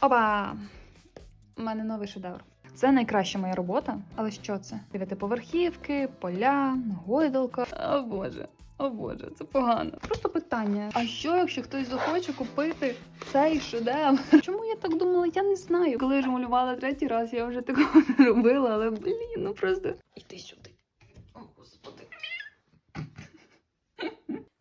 Опа! У мене новий шедевр. Це найкраща моя робота. Але що це? Дев'ятиповерхівки, поля, гойдалка. О боже, о боже, це погано. Просто питання: а що, якщо хтось захоче купити цей шедевр? Чому я так думала? Я не знаю. Коли я ж малювала третій раз, я вже такого не робила, але блін, ну просто іди сюди. О, господи.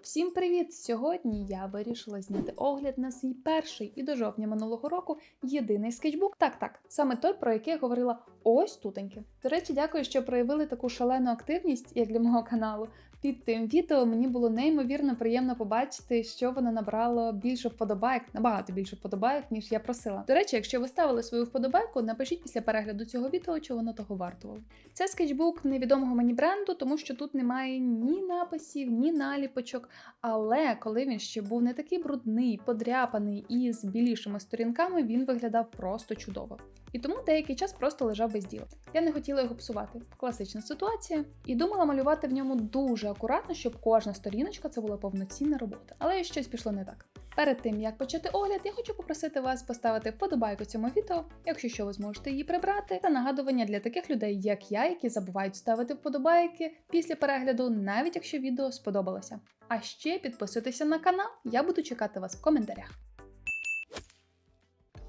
Всім привіт! Сьогодні я вирішила зняти огляд на свій перший і до жовтня минулого року єдиний скетчбук. Так, так, саме той, про який я говорила ось тутеньки. До речі, дякую, що проявили таку шалену активність, як для мого каналу. Під тим відео мені було неймовірно приємно побачити, що воно набрало більше вподобайок, набагато більше вподобайок, ніж я просила. До речі, якщо ви ставили свою вподобайку, напишіть після перегляду цього відео, чи воно того вартувало. Це скетчбук невідомого мені бренду, тому що тут немає ні написів, ні наліпочок. Але коли він ще був не такий брудний, подряпаний і з білішими сторінками, він виглядав просто чудово. І тому деякий час просто лежав без діла. Я не хотіла його псувати. Класична ситуація. І думала малювати в ньому дуже акуратно, щоб кожна сторіночка це була повноцінна робота. Але щось пішло не так. Перед тим як почати огляд, я хочу попросити вас поставити вподобайку цьому відео, якщо що ви зможете її прибрати, та нагадування для таких людей, як я, які забувають ставити вподобайки після перегляду, навіть якщо відео сподобалося. А ще підписуйтеся на канал, я буду чекати вас в коментарях.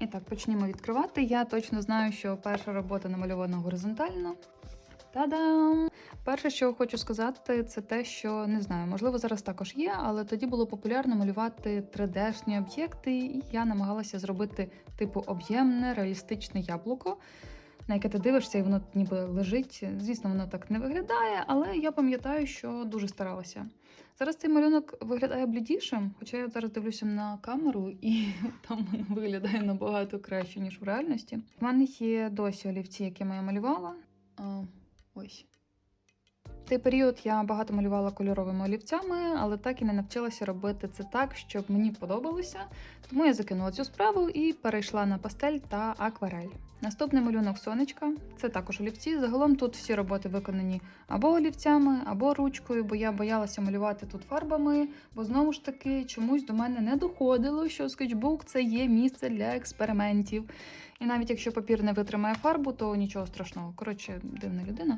І так, почнімо відкривати. Я точно знаю, що перша робота намальована горизонтально. Та-дам! Перше, що хочу сказати, це те, що не знаю, можливо, зараз також є, але тоді було популярно малювати 3D-шні об'єкти, і я намагалася зробити типу об'ємне, реалістичне яблуко, на яке ти дивишся, і воно ніби лежить. Звісно, воно так не виглядає, але я пам'ятаю, що дуже старалася. Зараз цей малюнок виглядає блідішим, хоча я зараз дивлюся на камеру, і там воно виглядає набагато краще, ніж в реальності. У мене є досі олівці, якими я малювала. А, ось. В той період я багато малювала кольоровими олівцями, але так і не навчилася робити це так, щоб мені подобалося. Тому я закинула цю справу і перейшла на пастель та акварель. Наступний малюнок сонечка це також олівці. Загалом тут всі роботи виконані або олівцями, або ручкою, бо я боялася малювати тут фарбами, бо знову ж таки чомусь до мене не доходило, що скетчбук це є місце для експериментів. І навіть якщо папір не витримає фарбу, то нічого страшного. Коротше, дивна людина.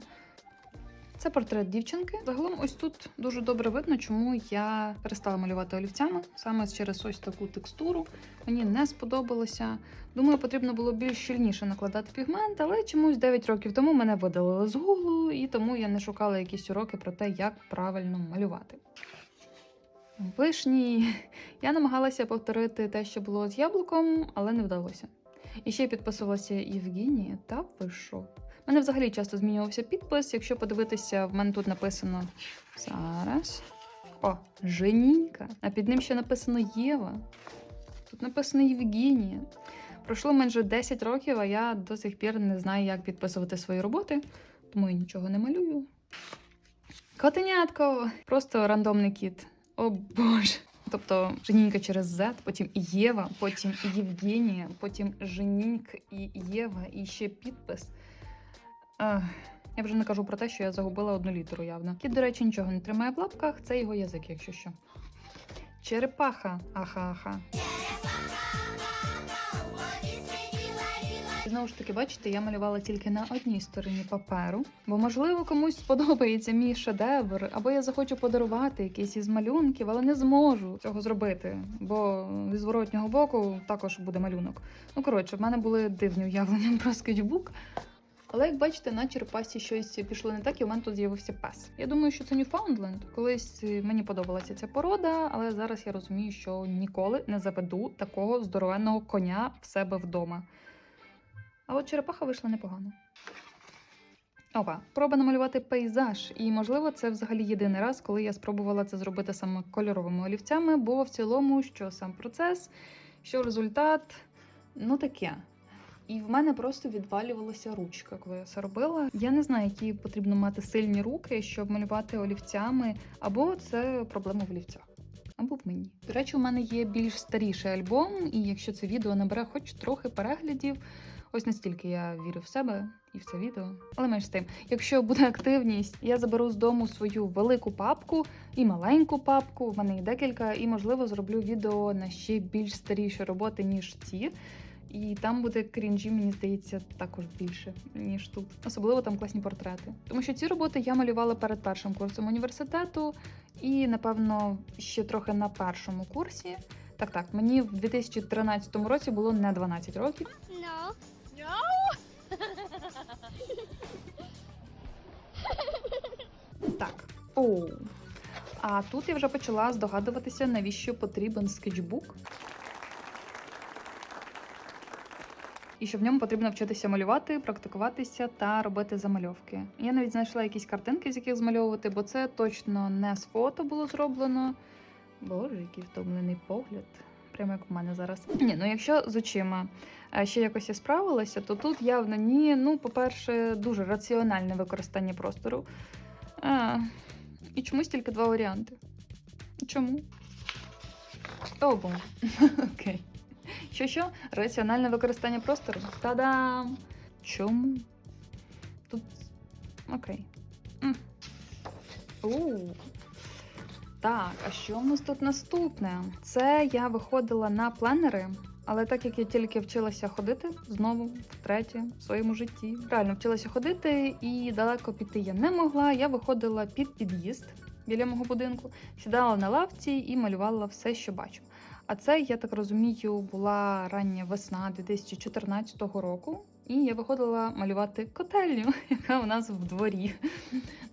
Це портрет дівчинки. Загалом, ось тут дуже добре видно, чому я перестала малювати олівцями саме через ось таку текстуру. Мені не сподобалося. Думаю, потрібно було більш щільніше накладати пігмент, але чомусь 9 років тому мене видалили з гуглу, і тому я не шукала якісь уроки про те, як правильно малювати. Вишні. Я намагалася повторити те, що було з яблуком, але не вдалося. І ще підписувалася Євгенія, та ви що? У мене взагалі часто змінювався підпис. Якщо подивитися, в мене тут написано зараз. О, Женінька. А під ним ще написано Єва. Тут написано Євгенія. Пройшло майже 10 років, а я до сих пір не знаю, як підписувати свої роботи, тому я нічого не малюю. Котенятко! Просто рандомний кіт. О боже. Тобто Женінька через Z, потім Єва, потім Євгенія, потім Женіньк і Єва, і ще підпис. Ах, я вже не кажу про те, що я загубила одну літеру явно. Кіт, до речі, нічого не тримає в лапках, це його язик, якщо що. Черепаха. Аха-аха. Знову ж таки, бачите, я малювала тільки на одній стороні паперу, бо, можливо, комусь сподобається мій шедевр, або я захочу подарувати якийсь із малюнків, але не зможу цього зробити, бо зі зворотнього боку також буде малюнок. Ну, коротше, в мене були дивні уявлення про скетчбук. Але як бачите, на черепасі щось пішло не так, і у мене тут з'явився пес. Я думаю, що це Ньюфаундленд. Колись мені подобалася ця порода, але зараз я розумію, що ніколи не заведу такого здоровенного коня в себе вдома. А от черепаха вийшла непогано. Опа, проба намалювати пейзаж, і можливо, це взагалі єдиний раз, коли я спробувала це зробити саме кольоровими олівцями, бо в цілому, що сам процес, що результат, ну таке. І в мене просто відвалювалася ручка, коли я це робила. Я не знаю, які потрібно мати сильні руки, щоб малювати олівцями, або це проблема в олівцях. Або в мені. До речі, у мене є більш старіший альбом, і якщо це відео набере хоч трохи переглядів, ось настільки я вірю в себе і в це відео. Але менш з тим, якщо буде активність, я заберу з дому свою велику папку і маленьку папку. В мене їх декілька, і можливо зроблю відео на ще більш старіші роботи, ніж ці. І там буде крінжі, мені здається, також більше, ніж тут. Особливо там класні портрети. Тому що ці роботи я малювала перед першим курсом університету, і, напевно, ще трохи на першому курсі. Так, так, мені в 2013 році було не 12 років. No. Так. Оу. А тут я вже почала здогадуватися, навіщо потрібен скетчбук. І що в ньому потрібно вчитися малювати, практикуватися та робити замальовки. Я навіть знайшла якісь картинки, з яких змальовувати, бо це точно не з фото було зроблено. Боже, який втомлений погляд. Прямо як в мене зараз. Ні, ну якщо з очима е, ще якось я справилася, то тут явно ні. Ну, по-перше, дуже раціональне використання простору. А, і чомусь тільки два варіанти. Чому? О, бо. Окей. Що що? Раціональне використання простору? Та-дам! Чому? Тут. Окей. У. Так, а що в нас тут наступне? Це я виходила на пленери, але так як я тільки вчилася ходити знову втретє в своєму житті, реально вчилася ходити і далеко піти я не могла. Я виходила під під'їзд біля мого будинку, сідала на лавці і малювала все, що бачу. А це, я так розумію, була рання весна 2014 року. І я виходила малювати котельню, яка у нас в дворі.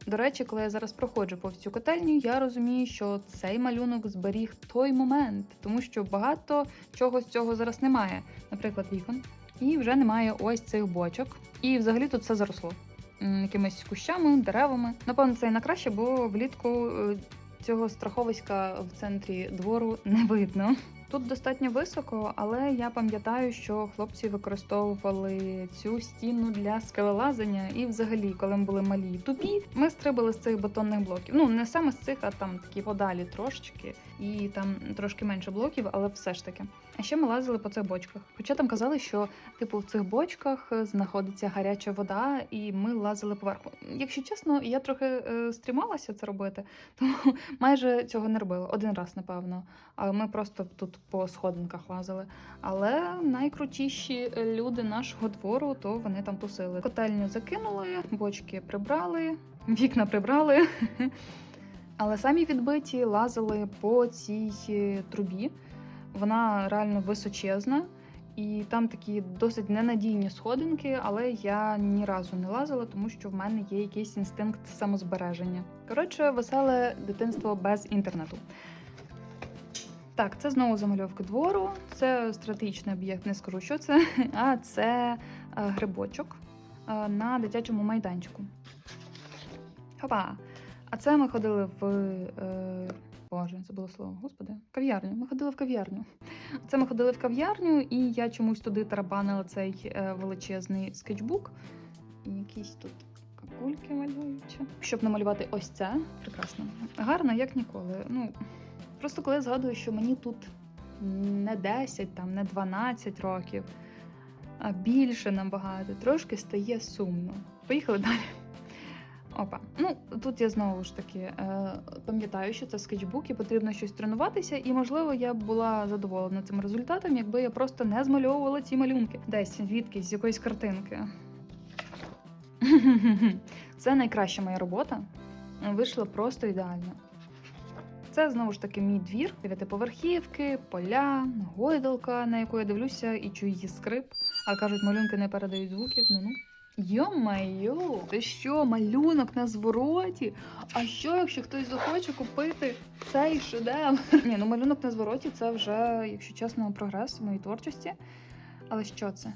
До речі, коли я зараз проходжу повз цю котельню, я розумію, що цей малюнок зберіг той момент, тому що багато чого з цього зараз немає. Наприклад, вікон. І вже немає ось цих бочок. І взагалі тут все заросло якимись кущами, деревами. Напевно, це і на краще, бо влітку е, цього страховиська в центрі двору не видно. Тут достатньо високо, але я пам'ятаю, що хлопці використовували цю стіну для скелелазання. І взагалі, коли ми були малі і тупі, ми стрибали з цих бетонних блоків. Ну не саме з цих, а там такі подалі трошечки, і там трошки менше блоків, але все ж таки. А ще ми лазили по цих бочках. Хоча там казали, що типу в цих бочках е, знаходиться гаряча вода, і ми лазили поверху. Якщо чесно, я трохи е, стрімалася це робити, тому майже цього не робила. Один раз, напевно. А ми просто тут по сходинках лазили. Але найкрутіші люди нашого двору, то вони там тусили. Котельню закинули, бочки прибрали, вікна прибрали. Але самі відбиті лазили по цій е, трубі. Вона реально височезна. І там такі досить ненадійні сходинки, але я ні разу не лазила, тому що в мене є якийсь інстинкт самозбереження. Коротше, веселе дитинство без інтернету. Так, це знову замальовки двору. Це стратегічний об'єкт, не скажу, що це, а це е, грибочок е, на дитячому майданчику. Хопа! А це ми ходили в. Боже, це було слово, господи, кав'ярню. Ми ходили в кав'ярню. Це ми ходили в кав'ярню, і я чомусь туди тарабанила цей е, величезний скетчбук. Якісь тут какульки малюються. Щоб намалювати ось це, прекрасно. Гарно, як ніколи. Ну, просто коли я згадую, що мені тут не 10, там, не 12 років, а більше набагато, трошки стає сумно. Поїхали далі. Опа. Ну, тут я знову ж таки е, пам'ятаю, що це скетчбук і потрібно щось тренуватися, і можливо я б була задоволена цим результатом, якби я просто не змальовувала ці малюнки. Десь звідкись з якоїсь картинки. Це найкраща моя робота. Вийшла просто ідеально. Це знову ж таки мій двір, дев'ятиповерхівки, поля, гойдалка, на яку я дивлюся і чую її скрип. А кажуть, малюнки не передають звуків. Ну ну. Йо-майо, це що, малюнок на звороті? А що, якщо хтось захоче купити цей шедевр? Ні, ну малюнок на звороті це вже, якщо чесно, прогрес моєї творчості. Але що це?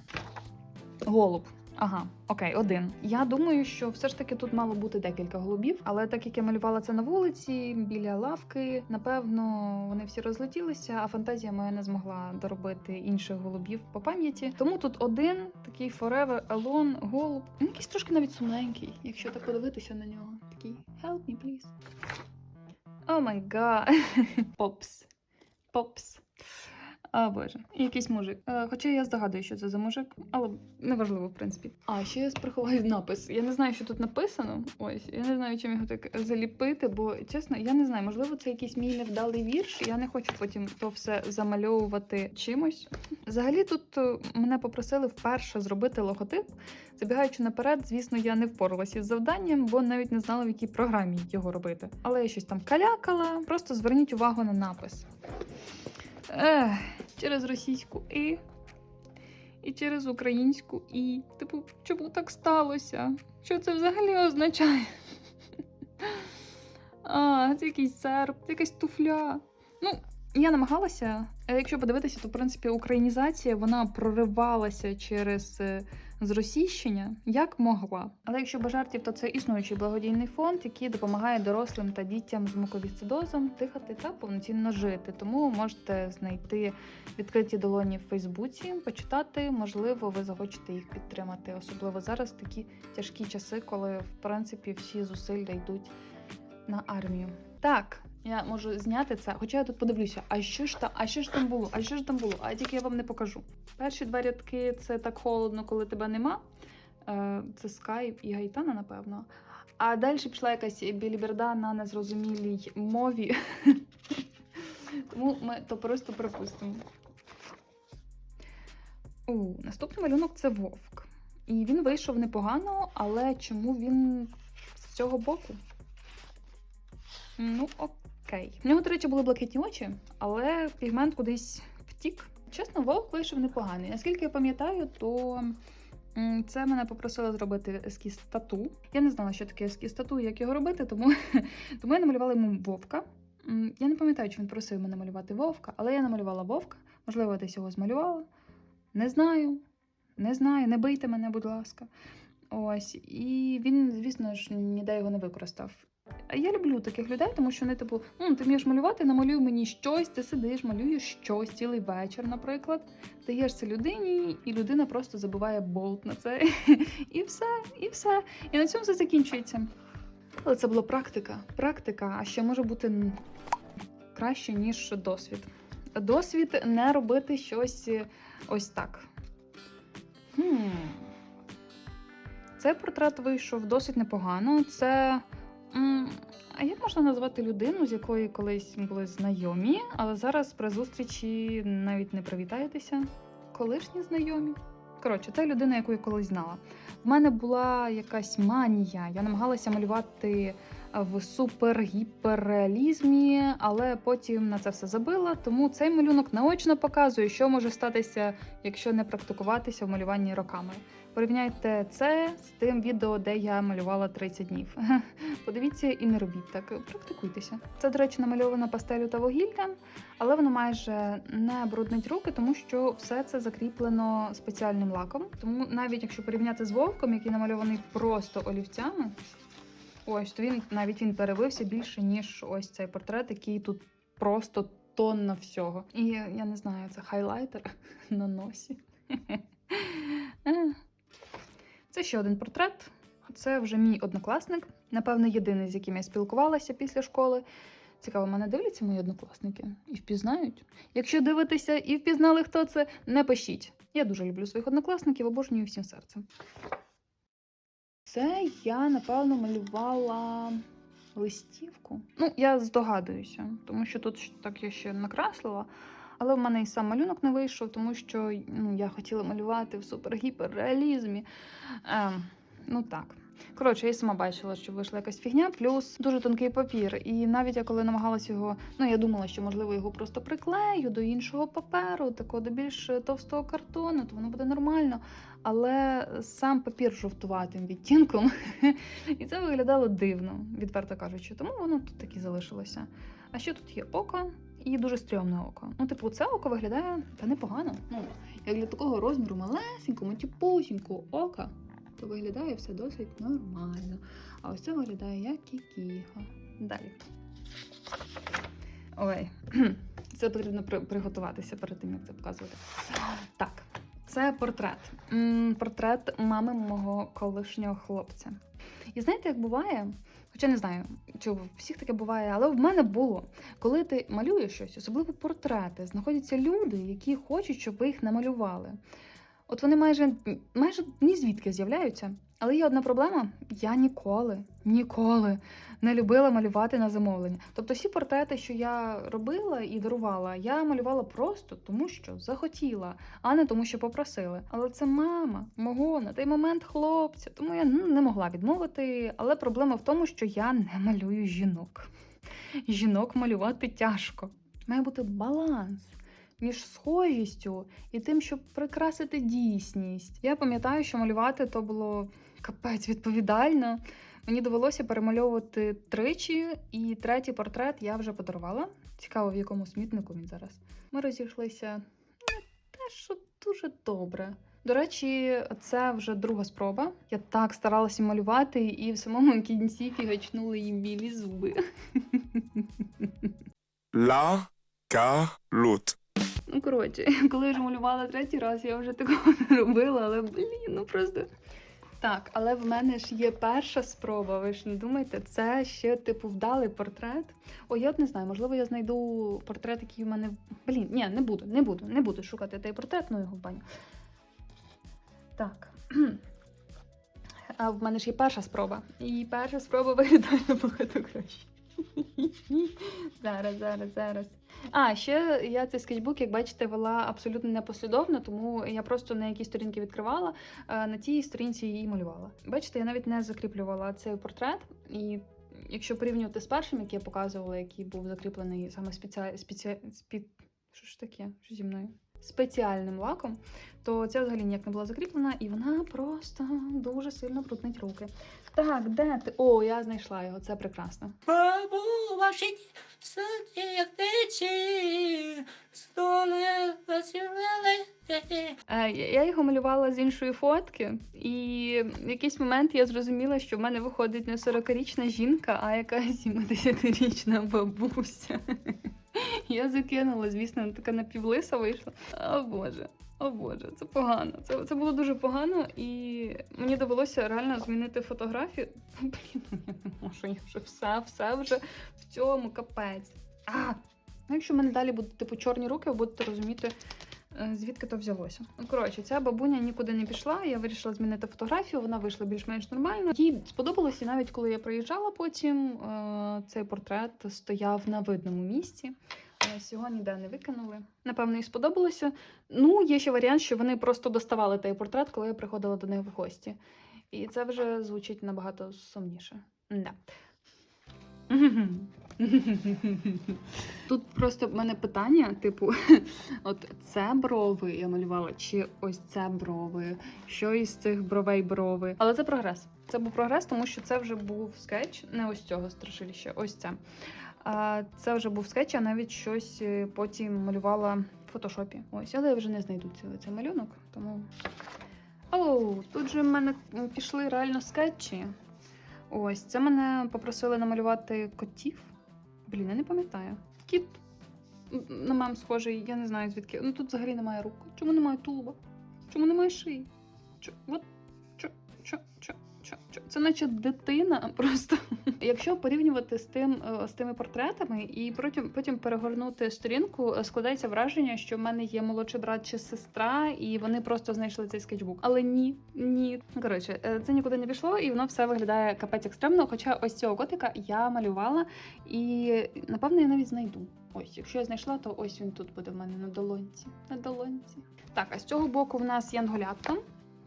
Голуб. Ага, окей, один. Я думаю, що все ж таки тут мало бути декілька голубів, але так як я малювала це на вулиці біля лавки, напевно, вони всі розлетілися, а фантазія моя не змогла доробити інших голубів по пам'яті. Тому тут один такий Forever Alone голуб. Він якийсь трошки навіть сумненький, якщо так подивитися на нього. Такий Help me, please. О май гад. Попс. Попс. А боже, якийсь мужик. Е, хоча я здогадую, що це за мужик, але неважливо, в принципі. А ще я сприховаю напис. Я не знаю, що тут написано. Ось, я не знаю, чим його так заліпити, бо чесно, я не знаю, можливо, це якийсь мій невдалий вірш. Я не хочу потім то все замальовувати чимось. Взагалі, тут е, мене попросили вперше зробити логотип. Забігаючи наперед, звісно, я не впоралася із завданням, бо навіть не знала, в якій програмі його робити. Але я щось там калякала. Просто зверніть увагу на напис. Через російську і. І через українську і. Типу, чому так сталося? Що це взагалі означає? А, це якийсь серп, це якась туфля. Ну, я намагалася. Е, Якщо подивитися, то в принципі українізація вона проривалася через е, зросійщення як могла. Але якщо без жартів, то це існуючий благодійний фонд, який допомагає дорослим та дітям з муковісцидозом дихати та повноцінно жити. Тому можете знайти відкриті долоні в Фейсбуці, почитати. Можливо, ви захочете їх підтримати, особливо зараз такі тяжкі часи, коли в принципі всі зусилля йдуть на армію. Так. Я можу зняти це, хоча я тут подивлюся, а що ж там, а що ж там було? А що ж там було? А тільки я вам не покажу. Перші два рядки це так холодно, коли тебе нема. Е, Це скайп і гайтана, напевно. А далі пішла якась біліберда на незрозумілій мові. Тому ми то просто припустимо. У, наступний малюнок це вовк. І він вийшов непогано, але чому він з цього боку? Ну, окей. В нього, до речі, були блакитні очі, але пігмент кудись втік. Чесно, вовк вийшов непоганий. Наскільки я пам'ятаю, то це мене попросили зробити ескіз тату. Я не знала, що таке ескіз тату, і як його робити, тому, тому я намалювала йому вовка. Я не пам'ятаю, чи він просив мене малювати вовка, але я намалювала вовка. Можливо, десь його змалювала. Не знаю. Не знаю, не бийте мене, будь ласка. Ось, і він, звісно ж, ніде його не використав. Я люблю таких людей, тому що вони, типу, «М, ти вмієш малювати, намалюй мені щось, ти сидиш, малюєш щось цілий вечір, наприклад. Даєш це людині, і людина просто забиває болт на це. І все, і все. І на цьому все закінчується. Але це була практика. Практика, а ще може бути краще, ніж досвід. Досвід не робити щось е, ось так. Хм. Цей портрет вийшов досить непогано. Це. А як можна назвати людину, з якою колись були знайомі, але зараз при зустрічі навіть не привітаєтеся? Колишні знайомі? Коротше, це людина, яку я колись знала. В мене була якась манія. Я намагалася малювати в супер-гіперреалізмі, але потім на це все забила. Тому цей малюнок наочно показує, що може статися, якщо не практикуватися в малюванні роками. Порівняйте це з тим відео, де я малювала 30 днів. Подивіться і не робіть так, практикуйтеся. Це, до речі, намальовано пастелю та вугіллям, але воно майже не бруднить руки, тому що все це закріплено спеціальним лаком. Тому навіть якщо порівняти з вовком, який намальований просто олівцями, ось то він навіть він перевився більше, ніж ось цей портрет, який тут просто тонна всього. І я не знаю, це хайлайтер на носі. Це ще один портрет. Це вже мій однокласник, напевно, єдиний, з яким я спілкувалася після школи. Цікаво, мене дивляться мої однокласники і впізнають. Якщо дивитеся і впізнали, хто це, не пишіть. Я дуже люблю своїх однокласників, обожнюю всім серцем. Це я, напевно, малювала листівку. Ну, я здогадуюся, тому що тут так я ще накреслила. Але в мене і сам малюнок не вийшов, тому що ну, я хотіла малювати в супергіперреалізмі. Ем, ну так. Коротше, я сама бачила, що вийшла якась фігня, плюс дуже тонкий папір. І навіть я коли намагалась його, ну я думала, що можливо його просто приклею до іншого паперу, такого до більш товстого картону, то воно буде нормально. Але сам папір жовтуватим відтінком, і це виглядало дивно, відверто кажучи. Тому воно тут таки залишилося. А ще тут є око і дуже стрьомне око. Ну, типу, це око виглядає та непогано. Ну, як для такого розміру малесенького, тіпусінького ока, то виглядає все досить нормально. А ось це виглядає як кікіха. Далі. Ой, це потрібно приготуватися перед тим, як це показувати. Так, це портрет. Портрет мами мого колишнього хлопця. І знаєте, як буває, Хоча не знаю, чи у всіх таке буває, але в мене було. Коли ти малюєш щось, особливо портрети, знаходяться люди, які хочуть, щоб ви їх намалювали. От вони майже майже ні звідки з'являються. Але є одна проблема: я ніколи, ніколи не любила малювати на замовлення. Тобто всі портрети, що я робила і дарувала, я малювала просто тому, що захотіла, а не тому, що попросили. Але це мама мого на той момент хлопця, тому я ну, не могла відмовити. Але проблема в тому, що я не малюю жінок. Жінок малювати тяжко. Має бути баланс. Між схожістю і тим, щоб прикрасити дійсність. Я пам'ятаю, що малювати то було капець відповідально. Мені довелося перемальовувати тричі, і третій портрет я вже подарувала. Цікаво, в якому смітнику він зараз. Ми розійшлися не те, що дуже добре. До речі, це вже друга спроба. Я так старалася малювати, і в самому кінці фігачнули їм білі зуби. Galут. Ну, коротше, коли вже малювала третій раз, я вже такого не робила, але блін, ну просто. Так, але в мене ж є перша спроба, ви ж не думайте, це ще типу вдалий портрет. О, я от не знаю, можливо, я знайду портрет, який в мене. Блін, ні, не буду, не буду, не буду шукати той портрет, ну його в баню. Так. А в мене ж є перша спроба. І перша спроба виглядає набагато краще. Зараз, зараз, зараз. А, ще я цей скетчбук, як бачите, вела абсолютно непослідовно, тому я просто на якій сторінки відкривала, на тій сторінці її малювала. Бачите, я навіть не закріплювала цей портрет, і якщо порівнювати з першим, який я показувала, який був закріплений саме спеціа... спеці... спі... Що ж таке? Що зі мною? Спеціальним лаком, то ця взагалі ніяк не була закріплена, і вона просто дуже сильно бруднить руки. Так, де ти? О, я знайшла його, це прекрасно. Як течі, столи. Е, я- його малювала з іншої фотки, і в якийсь момент я зрозуміла, що в мене виходить не 40-річна жінка, а якась 70-річна бабуся. Я закинула, звісно, така напівлиса вийшла. О Боже, о Боже, це погано. Це, це було дуже погано, і мені довелося реально змінити фотографію. Блін, я не можу, я вже все, все вже в цьому капець. А, ну якщо в мене далі будуть типу чорні руки, ви будете розуміти, звідки то взялося. Ну, коротше, ця бабуня нікуди не пішла. Я вирішила змінити фотографію. Вона вийшла більш-менш нормально. Їй сподобалось, і навіть коли я приїжджала потім, е, цей портрет стояв на видному місці. Е, Всього ніде не викинули. Напевно, їй сподобалося. Ну, є ще варіант, що вони просто доставали той портрет, коли я приходила до них в гості. І це вже звучить набагато сумніше. Да. Тут просто в мене питання, типу, от це брови я малювала, чи ось це брови, що із цих бровей брови. Але це прогрес. Це був прогрес, тому що це вже був скетч, не ось цього страшилища, ось це. Це вже був скетч, а навіть щось е, потім малювала в фотошопі. Ось, але я вже не знайду цілий цей малюнок, тому. Оу, тут же в мене пішли реально скетчі. Ось, це мене попросили намалювати котів. Блін, я не пам'ятаю. Кіт на мем схожий, я не знаю звідки. Ну тут взагалі немає рук. Чому немає тулуба? Чому немає шиї? Чо, от, чо, чо, чо. Це наче дитина просто. Якщо порівнювати з тим е, з тими портретами і потім, потім перегорнути сторінку, е, складається враження, що в мене є молодший брат чи сестра, і вони просто знайшли цей скетчбук. Але ні, ні. Коротше, е, це нікуди не пішло, і воно все виглядає капець екстремно. Хоча ось цього котика я малювала, і напевно я навіть знайду. Ось, якщо я знайшла, то ось він тут буде в мене на долонці. На долонці. Так, а з цього боку в нас янголятка.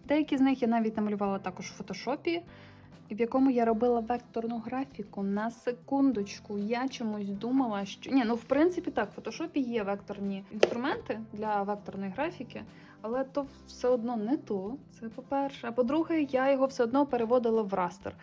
Деякі з них я навіть намалювала також в фотошопі, в якому я робила векторну графіку. На секундочку, я чомусь думала, що ні, ну в принципі так, в фотошопі є векторні інструменти для векторної графіки, але то все одно не то. Це по-перше. А по-друге, я його все одно переводила в растер.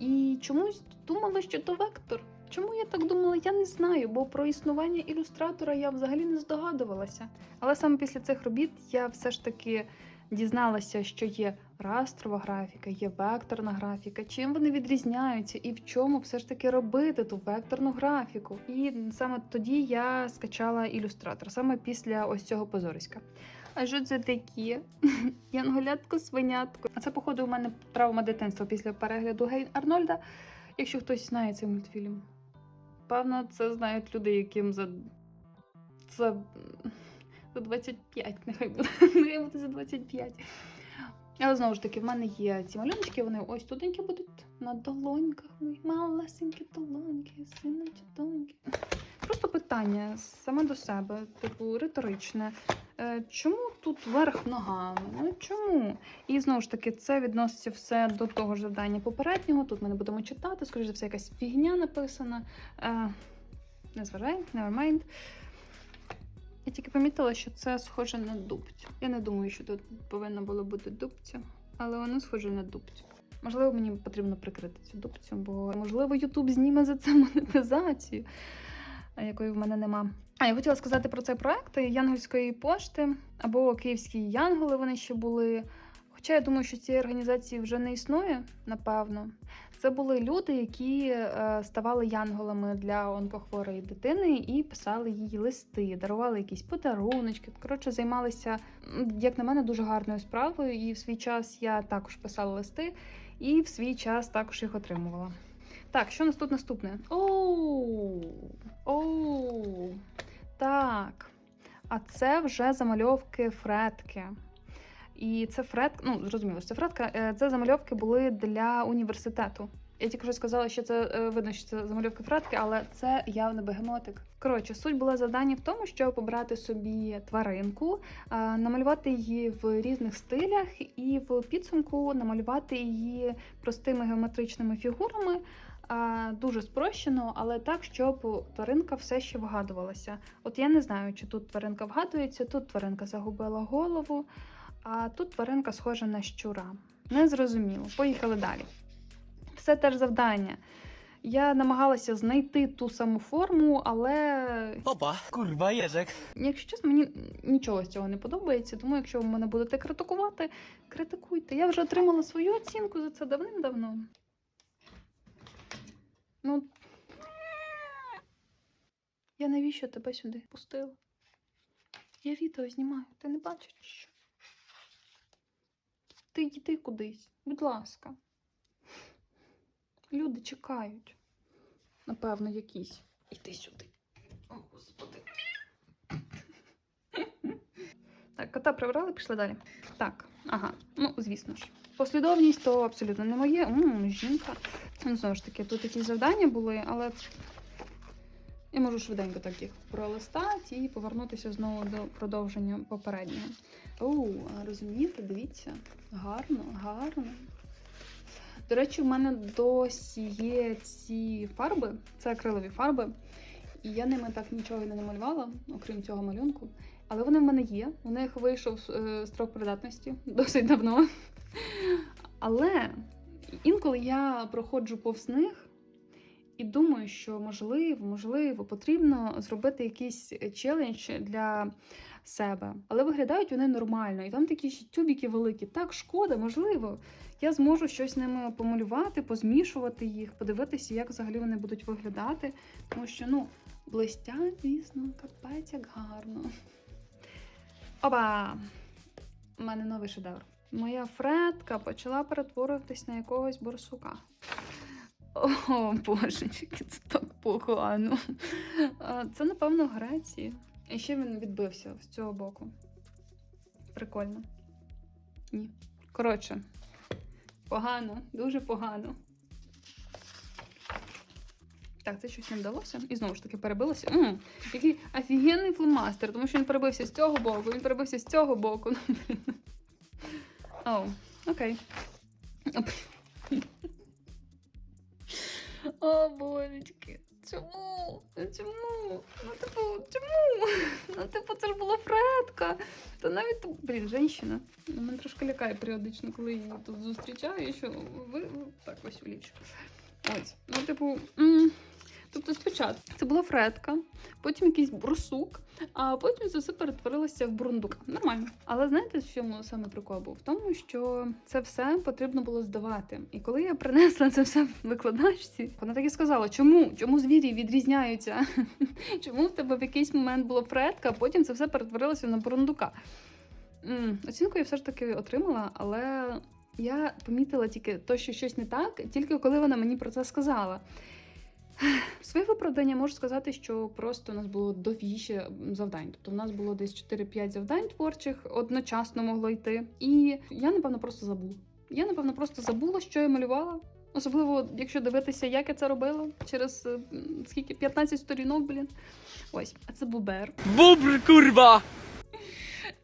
І чомусь думала, що то вектор. Чому я так думала, я не знаю, бо про існування ілюстратора я взагалі не здогадувалася. Але саме після цих робіт я все ж таки дізналася, що є растрова графіка, є векторна графіка, чим вони відрізняються і в чому все ж таки робити ту векторну графіку. І саме тоді я скачала ілюстратор, саме після ось цього позориська. А що це таке? Янголятко свинятко. А це, походу, у мене травма дитинства після перегляду Гейн Арнольда. Якщо хтось знає цей мультфільм. Певно, це знають люди, яким за. за. За 25, нехай буде. Нехай буде за 25. Але знову ж таки, в мене є ці малюночки, вони ось туденькі будуть на долоньках. Мої малесенькі долоньки, синочі доньки. Просто питання саме до себе, типу, риторичне. Е, Чому тут верх ногами? Ну чому? І знову ж таки, це відноситься все до того ж завдання попереднього. Тут ми не будемо читати, скоріш за все, якась фігня написана. Не зважай, never mind. Я тільки помітила, що це схоже на дубцю. Я не думаю, що тут повинно було бути дубця, але воно схоже на дубцю. Можливо, мені потрібно прикрити цю дубцю, бо можливо Ютуб зніме за це монетизацію, якої в мене нема. А я хотіла сказати про цей проект Янгольської пошти або Київські Янголи. Вони ще були. Хоча я думаю, що цієї організації вже не існує, напевно. Це були люди, які е, ставали янголами для онкохворої дитини і писали їй листи, дарували якісь подаруночки. Коротше, займалися, як на мене, дуже гарною справою. І в свій час я також писала листи, і в свій час також їх отримувала. Так, що у нас тут наступне? Оу, так. А це вже замальовки фретки. І це фретка, ну зрозуміло, це фретка. е, Це замальовки були для університету. Я тільки що сказала, що це е, видно, що це замальовки фретки, але це явно бегемотик. Коротше, суть була завдання в тому, щоб обрати собі тваринку, е, намалювати її в різних стилях, і в підсумку намалювати її простими геометричними фігурами. Дуже спрощено, але так, щоб тваринка все ще вгадувалася. От я не знаю, чи тут тваринка вгадується, тут тваринка загубила голову, а тут тваринка схожа на щура. Незрозуміло. Поїхали далі. Це теж завдання. Я намагалася знайти ту саму форму, але Опа, курва язик. якщо чесно, мені нічого з цього не подобається. Тому, якщо ви мене будете критикувати, критикуйте. Я вже отримала свою оцінку за це давним-давно. Ну. Я навіщо тебе сюди пустила? Я відео знімаю, ти не бачиш? Ти йди кудись, будь ласка. Люди чекають. Напевно, якісь. Іди сюди. О, господи. Так, кота прибрали, пішли далі. Так, ага, ну, звісно ж. Послідовність то абсолютно не моє. М, жінка. Ну, знову ж таки, тут якісь завдання були, але я можу швиденько так їх пролистати і повернутися знову до продовження попереднього. Оу, розумієте, дивіться, гарно, гарно. До речі, в мене досі є ці фарби, це акрилові фарби, і я ними так нічого не намалювала, окрім цього малюнку. Але вони в мене є. У них вийшов е, строк придатності досить давно. Але інколи я проходжу повз них і думаю, що можливо, можливо, потрібно зробити якийсь челендж для себе. Але виглядають вони нормально. І там такі ще тюбіки великі. Так, шкода, можливо. Я зможу щось ними помалювати, позмішувати їх, подивитися, як взагалі вони будуть виглядати. Тому що, ну, блистять, звісно, капець як гарно. Опа! У мене новий шедевр. Моя фредка почала перетворюватись на якогось борсука. О, божечки, це так погано. Це, напевно, Греції. І ще він відбився з цього боку. Прикольно. Ні. Коротше, погано, дуже погано. Так, це щось не вдалося. І знову ж таки перебилося. М, який офігенний фломастер, тому що він перебився з цього боку, він перебився з цього боку. О, окей. О, божечки. Чому? Ну, Чому? Ну, типу, чому? Ну, типу, це ж була фредка. Та навіть, блін, жінщина. Мене трошки лякає періодично, коли її тут зустрічаю, що ви так Васюліч. Ось. Ну, типу. м, Тобто спочатку це була фредка, потім якийсь брусук, а потім це все перетворилося в бурундука. Нормально. Але знаєте, в чому саме прикол був? В тому, що це все потрібно було здавати. І коли я принесла це все викладачці, вона так і сказала: чому? Чому звірі відрізняються? Чому в тебе в якийсь момент було фредка, а потім це все перетворилося на бурундука? Оцінку я все ж таки отримала, але Я помітила тільки то, що щось не так, тільки коли вона мені про це сказала. Своє виправдання можу сказати, що просто у нас було довіще завдань. Тобто, у нас було десь 4-5 завдань творчих, одночасно могло йти. І я, напевно, просто забула. Я, напевно, просто забула, що я малювала. Особливо, якщо дивитися, як я це робила через е, скільки 15 сторінок, блін. Ось, а це бубер. Бобр, курва!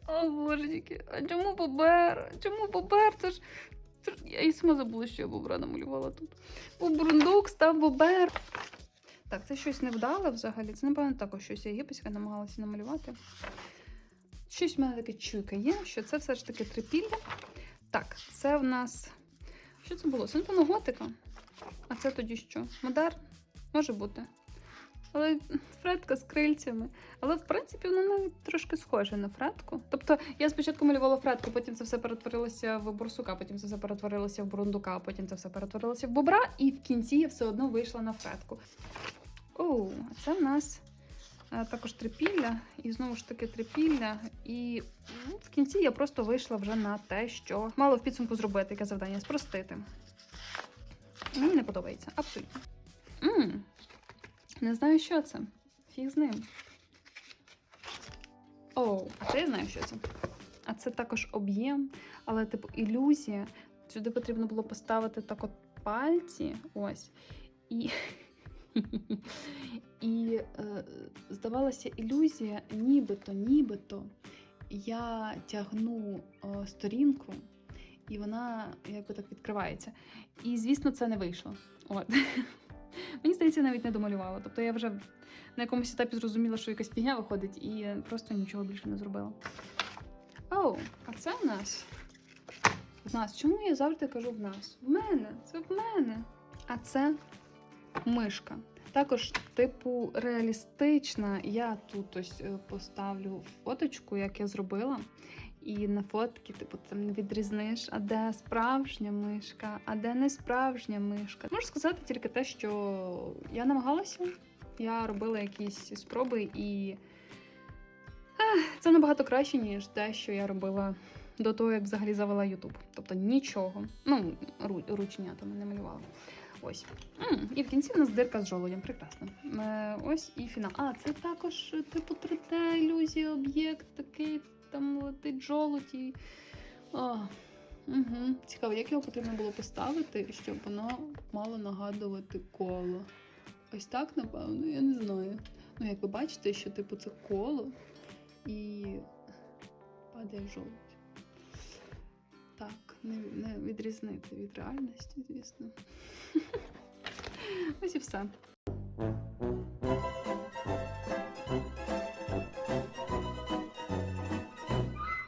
О, божечки, а чому бобер? Чому бобер? Це ж. Я і сама забула, що я бобра намалювала тут. Бобрундук став бобер. Так, це щось невдале взагалі. Це, напевно, також щось єгипетське намагалася намалювати. Щось в мене таке чуйка є, що це все ж таки трипілля. Так, це в нас. Що це було? Це, напевно, готика. А це тоді що? Модерн? Може бути. Але фредка з крильцями. Але в принципі воно навіть трошки схоже на фредку. Тобто я спочатку малювала фредку, потім це все перетворилося в борсука, потім це все перетворилося в бурундука, потім це все перетворилося в бобра, і в кінці я все одно вийшла на фредку. Оу, це в нас е, також трипілля, і знову ж таки трипілля. І ну, в кінці я просто вийшла вже на те, що мала в підсумку зробити яке завдання спростити. Мені не подобається, абсолютно. м не знаю, що це. Фіг з ним. Оу, а це я знаю, що це. А це також об'єм, але типу ілюзія. Сюди потрібно було поставити так от пальці. Ось. І, і е, здавалася ілюзія, нібито, нібито я тягну е, сторінку, і вона якби так відкривається. І, звісно, це не вийшло. От. Мені здається, навіть не домалювала. Тобто я вже на якомусь етапі зрозуміла, що якась фігня виходить, і просто нічого більше не зробила. Оу, а це в нас. В нас. Чому я завжди кажу в нас? В мене, це в мене. А це мишка. Також, типу, реалістична. Я тут ось е, поставлю фоточку, як я зробила. І на фотки, типу, там не відрізниш, а де справжня мишка, а де не справжня мишка. Можу сказати тільки те, що я намагалася, я робила якісь спроби, і Ех, це набагато краще, ніж те, що я робила до того, як взагалі завела Ютуб. Тобто нічого. Ну, ру- ручнятами не малювала. Ось. М, і в кінці в нас дирка з жолудем. Прекрасно. Е, ось і фінал. А, це також, типу, 3D ілюзія, об'єкт такий, там летить жолудь і. А, угу. Цікаво, як його потрібно було поставити, щоб воно мало нагадувати коло. Ось так, напевно, я не знаю. Ну, як ви бачите, що типу це коло і падає жолудь. Так, не, не відрізнити від реальності, звісно. Ось і все.